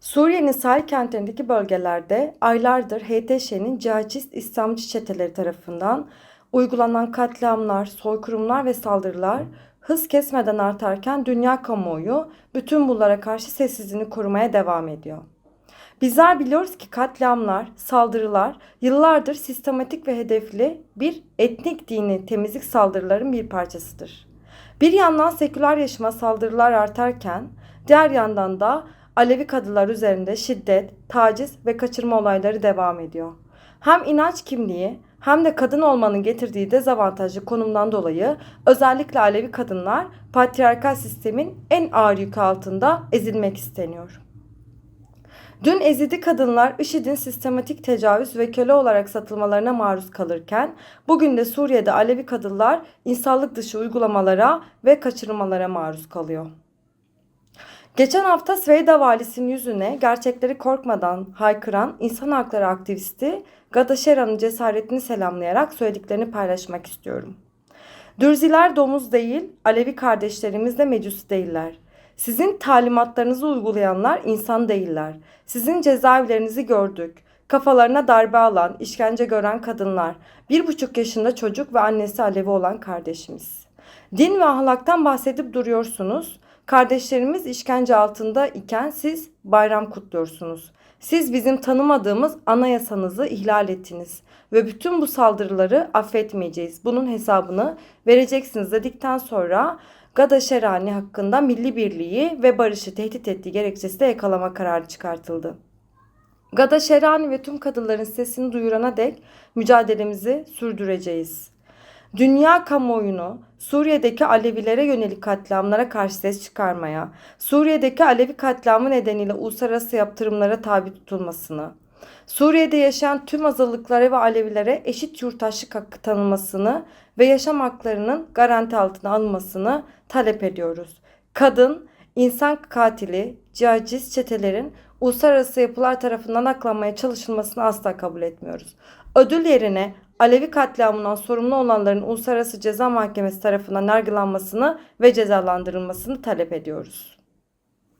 Suriye'nin sahil kentlerindeki bölgelerde aylardır HTŞ'nin cihadist İslamcı çeteleri tarafından uygulanan katliamlar, soykırımlar ve saldırılar hız kesmeden artarken dünya kamuoyu bütün bunlara karşı sessizliğini korumaya devam ediyor. Bizler biliyoruz ki katliamlar, saldırılar yıllardır sistematik ve hedefli bir etnik dini temizlik saldırıların bir parçasıdır. Bir yandan seküler yaşama saldırılar artarken diğer yandan da Alevi kadılar üzerinde şiddet, taciz ve kaçırma olayları devam ediyor. Hem inanç kimliği hem de kadın olmanın getirdiği dezavantajlı konumdan dolayı özellikle Alevi kadınlar patriarkal sistemin en ağır yükü altında ezilmek isteniyor. Dün Ezidi kadınlar IŞİD'in sistematik tecavüz ve köle olarak satılmalarına maruz kalırken bugün de Suriye'de Alevi kadınlar insanlık dışı uygulamalara ve kaçırılmalara maruz kalıyor. Geçen hafta Sveyda valisinin yüzüne gerçekleri korkmadan haykıran insan hakları aktivisti Gada Şeran'ın cesaretini selamlayarak söylediklerini paylaşmak istiyorum. Dürziler domuz değil, Alevi kardeşlerimiz de mecusi değiller. Sizin talimatlarınızı uygulayanlar insan değiller. Sizin cezaevlerinizi gördük. Kafalarına darbe alan, işkence gören kadınlar, bir buçuk yaşında çocuk ve annesi Alevi olan kardeşimiz. Din ve ahlaktan bahsedip duruyorsunuz. Kardeşlerimiz işkence altında iken siz bayram kutluyorsunuz. Siz bizim tanımadığımız anayasanızı ihlal ettiniz ve bütün bu saldırıları affetmeyeceğiz. Bunun hesabını vereceksiniz dedikten sonra Gada Şerani hakkında milli birliği ve barışı tehdit ettiği gerekçesiyle yakalama kararı çıkartıldı. Gada Şerani ve tüm kadınların sesini duyurana dek mücadelemizi sürdüreceğiz. Dünya kamuoyunu Suriye'deki Alevilere yönelik katliamlara karşı ses çıkarmaya, Suriye'deki Alevi katliamı nedeniyle uluslararası yaptırımlara tabi tutulmasını, Suriye'de yaşayan tüm azınlıklara ve Alevilere eşit yurttaşlık hakkı tanınmasını ve yaşam haklarının garanti altına alınmasını talep ediyoruz. Kadın, insan katili, cihacist çetelerin uluslararası yapılar tarafından aklanmaya çalışılmasını asla kabul etmiyoruz. Ödül yerine Alevi katliamından sorumlu olanların Uluslararası Ceza Mahkemesi tarafından yargılanmasını ve cezalandırılmasını talep ediyoruz.